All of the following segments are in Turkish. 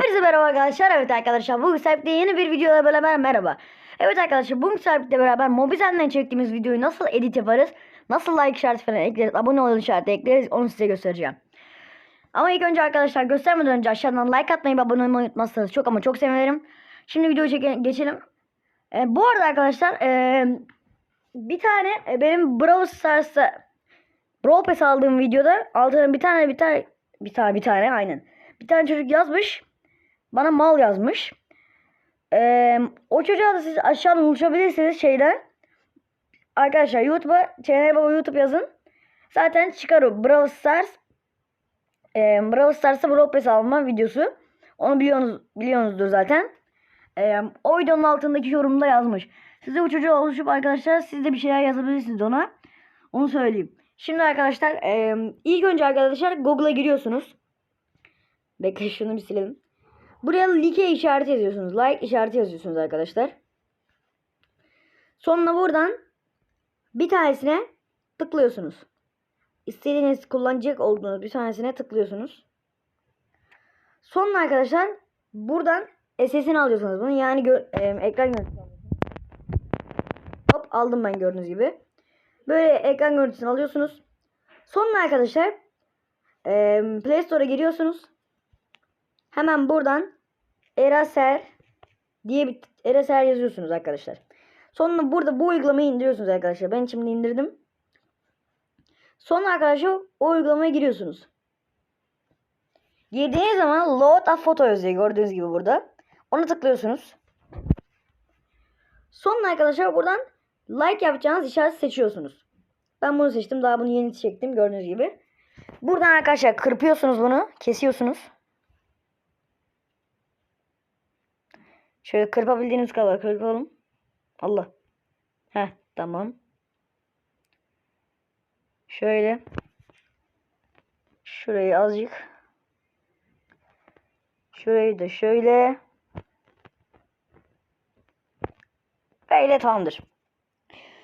Hepinize merhaba arkadaşlar. Evet arkadaşlar bugün sahipte yeni bir videoyla beraber merhaba. Evet arkadaşlar bugün sahipte beraber Mobizen'den çektiğimiz videoyu nasıl edit yaparız? Nasıl like işareti falan ekleriz, abone ol işareti ekleriz onu size göstereceğim. Ama ilk önce arkadaşlar göstermeden önce aşağıdan like atmayı ve abone olmayı unutmazsanız çok ama çok sevinirim. Şimdi videoyu çeke- geçelim. E, bu arada arkadaşlar e, bir tane e, benim Brawl Stars'ta Brawl Pass aldığım videoda altına bir tane bir tane bir tane bir tane aynen. Bir tane çocuk yazmış. Bana mal yazmış. Ee, o çocuğa da siz aşağıdan ulaşabilirsiniz şeyden. Arkadaşlar YouTube'a Çener Baba YouTube yazın. Zaten çıkar o Brawl Stars. E, Brawl Stars'ta Brawl Pass alma videosu. Onu biliyorsunuz, biliyorsunuzdur zaten. E, o videonun altındaki yorumda yazmış. Siz de bu çocuğa oluşup arkadaşlar siz de bir şeyler yazabilirsiniz ona. Onu söyleyeyim. Şimdi arkadaşlar e, ilk önce arkadaşlar Google'a giriyorsunuz. Bekle şunu bir silelim. Buraya like işareti yazıyorsunuz. Like işareti yazıyorsunuz arkadaşlar. Sonra buradan bir tanesine tıklıyorsunuz. İstediğiniz kullanacak olduğunuz bir tanesine tıklıyorsunuz. Sonra arkadaşlar buradan SS'ini alıyorsunuz bunu. Yani gö- e, ekran görüntüsü. Hop aldım ben gördüğünüz gibi. Böyle ekran görüntüsünü alıyorsunuz. Sonra arkadaşlar e, Play Store'a giriyorsunuz. Hemen buradan Eraser diye bir Eraser yazıyorsunuz arkadaşlar. Sonra burada bu uygulamayı indiriyorsunuz arkadaşlar. Ben şimdi indirdim. Sonra arkadaşlar o uygulamaya giriyorsunuz. Girdiğiniz zaman load a photo yazıyor gördüğünüz gibi burada. Ona tıklıyorsunuz. Sonra arkadaşlar buradan like yapacağınız işareti seçiyorsunuz. Ben bunu seçtim. Daha bunu yeni çektim gördüğünüz gibi. Buradan arkadaşlar kırpıyorsunuz bunu. Kesiyorsunuz. Şöyle kırpabildiğiniz kadar kırpalım. Allah. Heh tamam. Şöyle. Şurayı azıcık. Şurayı da şöyle. Böyle tamamdır.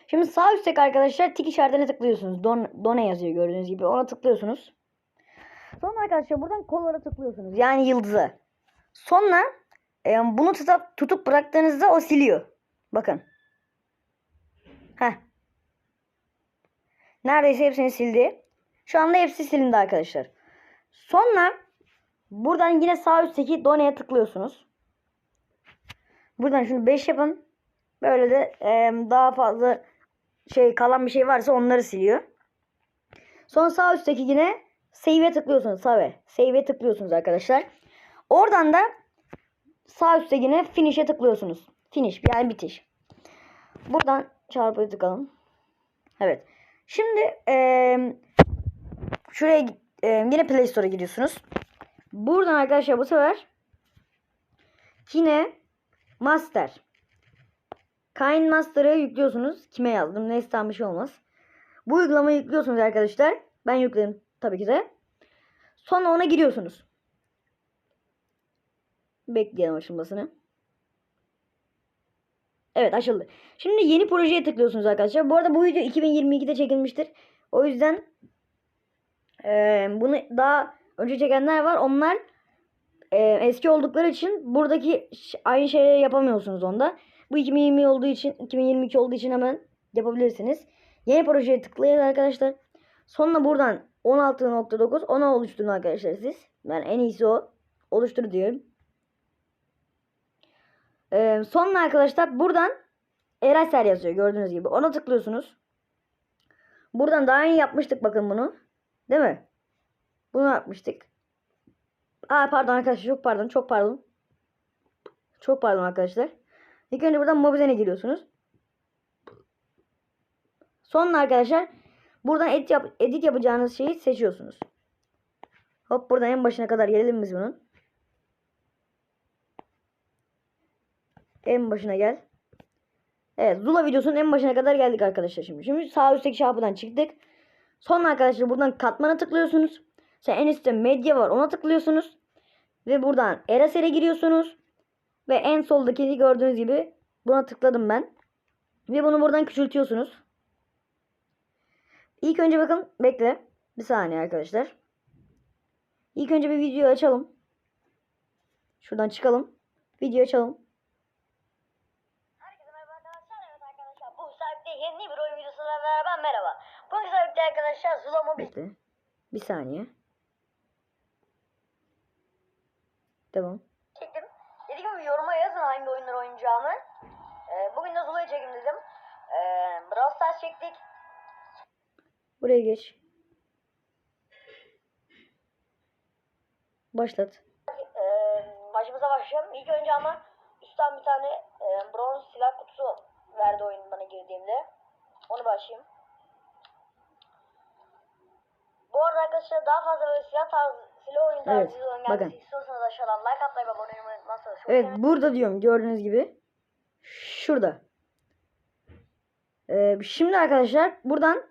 Şimdi sağ üstteki arkadaşlar tik işaretine tıklıyorsunuz. Don, done yazıyor gördüğünüz gibi. Ona tıklıyorsunuz. Sonra arkadaşlar buradan kollara tıklıyorsunuz. Yani yıldıza. Sonra e, bunu tutup, tutup bıraktığınızda o siliyor. Bakın. Heh. Neredeyse hepsini sildi. Şu anda hepsi silindi arkadaşlar. Sonra buradan yine sağ üstteki done'ye tıklıyorsunuz. Buradan şunu 5 yapın. Böyle de e, daha fazla şey kalan bir şey varsa onları siliyor. Sonra sağ üstteki yine save'e tıklıyorsunuz. Save. Save'e tıklıyorsunuz arkadaşlar. Oradan da sağ üstte yine finish'e tıklıyorsunuz. Finish yani bitiş. Buradan çarpıya tıkalım. Evet. Şimdi eee şuraya eee, yine Play Store'a giriyorsunuz. Buradan arkadaşlar bu sefer yine Master. Kind Master'ı yüklüyorsunuz. Kime yazdım? Neyse tam bir şey olmaz. Bu uygulamayı yüklüyorsunuz arkadaşlar. Ben yükledim tabii ki de. Sonra ona giriyorsunuz. Bekleyelim açılmasını. Evet açıldı. Şimdi yeni projeye tıklıyorsunuz arkadaşlar. Bu arada bu video 2022'de çekilmiştir. O yüzden eee, bunu daha önce çekenler var. Onlar eee, eski oldukları için buradaki aynı şeyleri yapamıyorsunuz onda. Bu 2020 olduğu için 2022 olduğu için hemen yapabilirsiniz. Yeni projeye tıklayın arkadaşlar. Sonra buradan 16.9 ona oluşturun arkadaşlar siz. Ben en iyisi o. Oluştur diyorum. Ee, sonra arkadaşlar buradan Eraser yazıyor gördüğünüz gibi. Ona tıklıyorsunuz. Buradan daha iyi yapmıştık bakın bunu. Değil mi? Bunu yapmıştık. Aa pardon arkadaşlar çok pardon çok pardon. Çok pardon arkadaşlar. İlk önce buradan Mobizen'e giriyorsunuz. Sonra arkadaşlar buradan edit, yap edit yapacağınız şeyi seçiyorsunuz. Hop buradan en başına kadar gelelim biz bunun. En başına gel. Evet Zula videosunun en başına kadar geldik arkadaşlar şimdi. Şimdi sağ üstteki şapıdan çıktık. Sonra arkadaşlar buradan katmana tıklıyorsunuz. Sen en üstte medya var ona tıklıyorsunuz. Ve buradan Eraser'e giriyorsunuz. Ve en soldaki gördüğünüz gibi buna tıkladım ben. Ve bunu buradan küçültüyorsunuz. İlk önce bakın bekle. Bir saniye arkadaşlar. İlk önce bir video açalım. Şuradan çıkalım. Video açalım. Herkese merhaba arkadaşlar. Evet arkadaşlar bu saatte yeni bir oyun videosuyla beraber merhaba. Bugün saatte arkadaşlar Zula Bekle. Bir saniye. Devam. çektim. Dediğim gibi yoruma yazın hangi oyunları oynayacağımı. Ee, bugün de Zula'yı çekim dedim. Ee, Brawl Stars çektik. Buraya geç. Başlat. Ee, başımıza başlayalım. İlk önce ama üstten bir tane e, bronz silah kutusu verdi oyun bana girdiğimde. Onu başlayayım. Bu arada arkadaşlar daha fazla böyle silah tarzı, silah oyun tarzı Evet, videoların gelmesi istiyorsanız aşağıdan like atmayı ve abone olmayı unutmazsanız Evet sevinirim. burada diyorum gördüğünüz gibi. Şurada. Ee, şimdi arkadaşlar buradan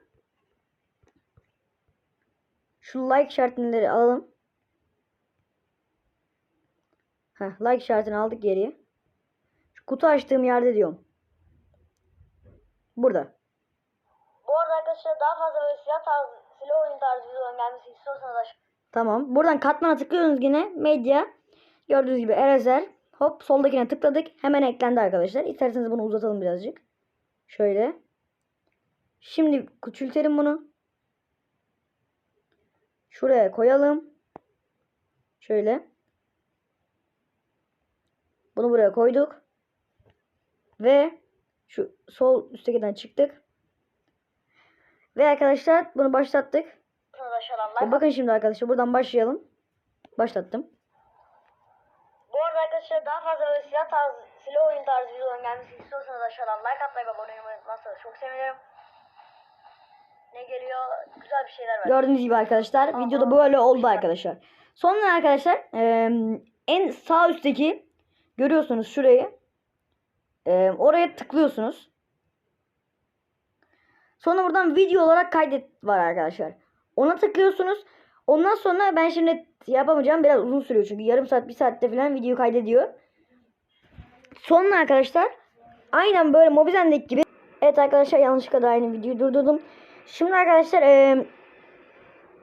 şu like işaretleri alalım. Heh, like işaretini aldık geriye. Şu kutu açtığım yerde diyorum. Burada. Bu arada arkadaşlar daha fazla böyle silah tarzı, silah oyun tarzı videoların gelmesi istiyorsanız aşağıdan Tamam. Buradan katmana tıklıyorsunuz yine. Medya. Gördüğünüz gibi Erezer. Hop soldakine tıkladık. Hemen eklendi arkadaşlar. İsterseniz bunu uzatalım birazcık. Şöyle. Şimdi küçültelim bunu. Şuraya koyalım. Şöyle. Bunu buraya koyduk. Ve şu sol üsttekiden çıktık. Ve arkadaşlar bunu başlattık. Ve bakın şimdi arkadaşlar buradan başlayalım. Başlattım. Bu arada arkadaşlar daha fazla böyle silah tarzı, silah oyun tarzı videoların gelmesi istiyorsanız aşağıdan like atmayı ve abone olmayı unutmazsanız çok sevinirim. Ne geliyor? Güzel bir şeyler var. Gördüğünüz gibi arkadaşlar videoda böyle oldu arkadaşlar. Sonra arkadaşlar en sağ üstteki görüyorsunuz şurayı. Eee, oraya tıklıyorsunuz. Sonra buradan video olarak kaydet var arkadaşlar. Ona tıklıyorsunuz. Ondan sonra ben şimdi yapamayacağım biraz uzun sürüyor çünkü yarım saat bir saatte falan video kaydediyor. Sonra arkadaşlar aynen böyle Mobizen'deki gibi Evet arkadaşlar yanlışlıkla da aynı videoyu durdurdum. Şimdi arkadaşlar eee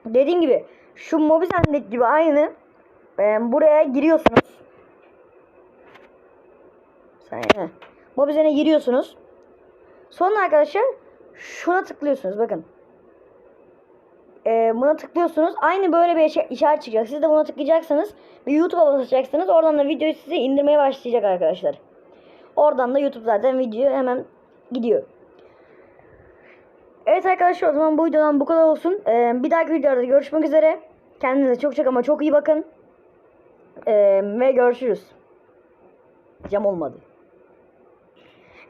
dediğim gibi şu Mobizen'deki gibi aynı eee, buraya giriyorsunuz. Saniye. Mobizen'e giriyorsunuz. Sonra arkadaşlar şuna tıklıyorsunuz bakın. Eee, buna tıklıyorsunuz. Aynı böyle bir işaret çıkacak. Siz de buna tıklayacaksınız. Ve YouTube'a basacaksınız. Oradan da videoyu size indirmeye başlayacak arkadaşlar. Oradan da YouTube zaten video hemen gidiyor. Evet arkadaşlar o zaman bu videodan bu kadar olsun. Ee, bir dahaki videoda görüşmek üzere. Kendinize çok çok ama çok iyi bakın. Ee, ve görüşürüz. Cam olmadı.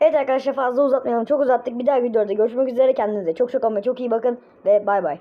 Evet arkadaşlar fazla uzatmayalım. Çok uzattık. Bir dahaki videoda görüşmek üzere. Kendinize çok çok ama çok iyi bakın. Ve bay bay.